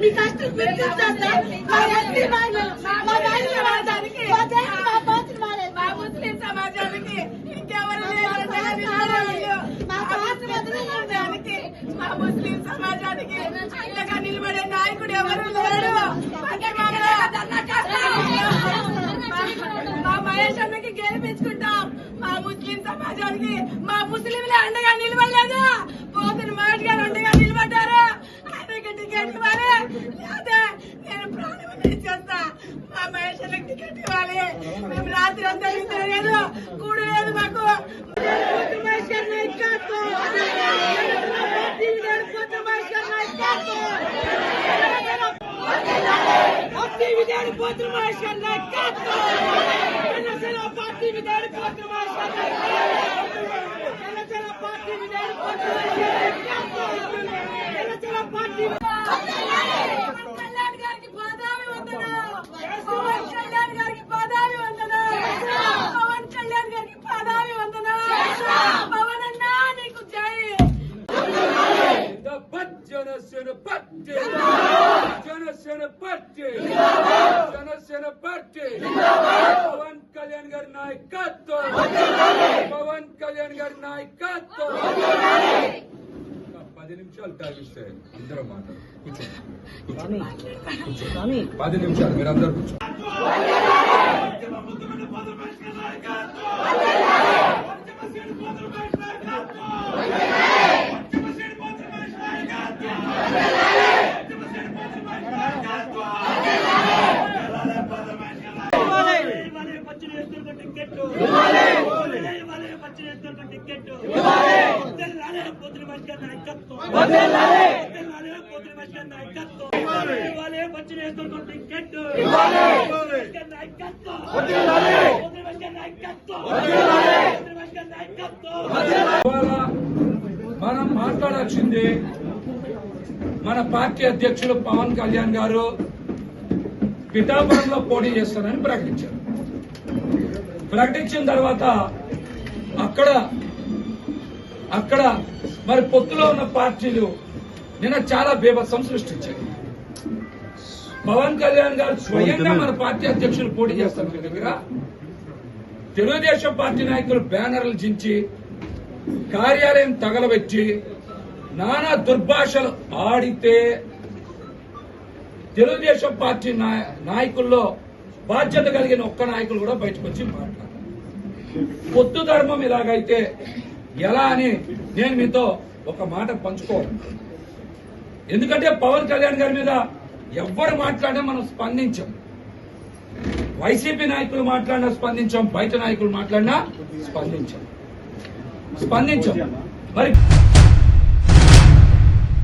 మీ కష్టం గుర్తించండి మా ఎస్టీ వాళ్ళు మా రైతు రాజానికి మా దేశ మా బాధ్యత మారేది మా ముస్లిం సమాజానికి ఇంకెవరు లేరు మా సమాజానికి మా ముస్లిం సమాజానికి అంతగా నిలబడే నాయకుడు ఎవరు లేడు మా- మహేష్ అన్నకి గెలిపించుకుంటాం. మా ముస్లిం సమాజానికి మా ముస్లింలే అండగా నిలబడి ఇవ్వాలి లేదా నేను ప్రాణం చేస్తా మా మహేష్ అన్నకి టికెట్ ఇవ్వాలి మేము రాత్రి అంతా నిద్ర లేదు కూడు లేదు మాకు పొద్దు మహేష్ గారి నాయకత్వం. పార్టీ విధానం పొద్దు మహేష్ గారి నాయకత్వం. పార్టీ విధానం పొద్దు మహేష్ గారి నాయకత్వం. జనసేన పార్టీ విధానం పొద్దు మహేష్ గారి నాయకత్వం. జనసేన పార్టీ విధానం పొద్దు మహేష్ గారి నాయకత్వం. జనసేన పార్టీ పవన్ కళ్యాణ్ గారికి పాదాభి వందనాలు. పవన్ కళ్యాణ్ గారికి పాదాభి వందనాలు. పవన్ కళ్యాణ్ గారికి పాదాభి వందనాలు. పవన్ అన్నా నీకు జై జిందాబాద్ Janasena party Janasena party Janasena party Pawan Kalyan గారి నాయకత్వం పవన్ కళ్యాణ్ గారి నాయకత్వం ఒక పది నిమిషాలు తాగిస్తే అందరూ మాట్లాడు కూర్చోండి కూర్చోండి పది నిమిషాలు మీరు అందరు కూర్చోండి మనం మాట్లాడాల్సింది మన పార్టీ అధ్యక్షులు పవన్ కళ్యాణ్ గారు పిఠాపురంలో పోటీ చేస్తానని ప్రకటించారు. ప్రకటించిన తర్వాత అక్కడ అక్కడ మరి పొత్తులో ఉన్న పార్టీలు నిన్న చాలా బీభత్సం సృష్టించాయి. పవన్ కళ్యాణ్ గారు స్వయంగా మన పార్టీ అధ్యక్షులు పోటీ చేస్తారు మీ దగ్గర. తెలుగుదేశం పార్టీ నాయకులు బ్యానర్లు చించి కార్యాలయం తగలబెట్టి నానా దుర్భాషలు ఆడితే తెలుగుదేశం పార్టీ నాయ- నాయకుల్లో బాధ్యత కలిగిన ఒక్క నాయకులు కూడా బయటకు వచ్చి మాట్లాడారు పొత్తు ధర్మం ఇలాగైతే ఎలా అని నేను మీతో ఒక మాట పంచుకోవాలి. ఎందుకంటే పవన్ కళ్యాణ్ గారి మీద ఎవ్వరు మాట్లాడినా మనం స్పందించాం. వైసీపీ నాయకులు మాట్లాడినా స్పందించాం బయట నాయకులు మాట్లాడినా స్పందించాం. స్పందించాం. మరి